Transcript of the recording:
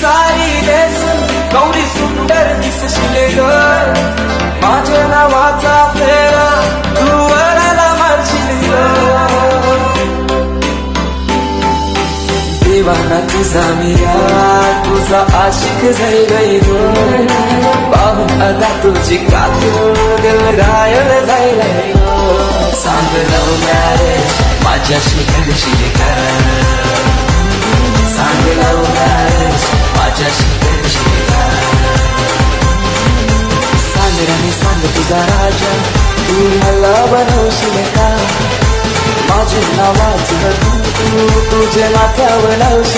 सारी नेसून गौरी सुंदर दिसशील ग. माझ्या नावाचा फेरा तू वराला मारशील देवाना तुझा मिया तुझा आशिक जाई गई गो. पाहून आता तुझी कातून रायल जायला सांग लव मॅरेज माझ्याशी करशील का तुझा राजा तू मला बनवशील का माझे नावाचं तू तुझ्या माथ्यावर लावशील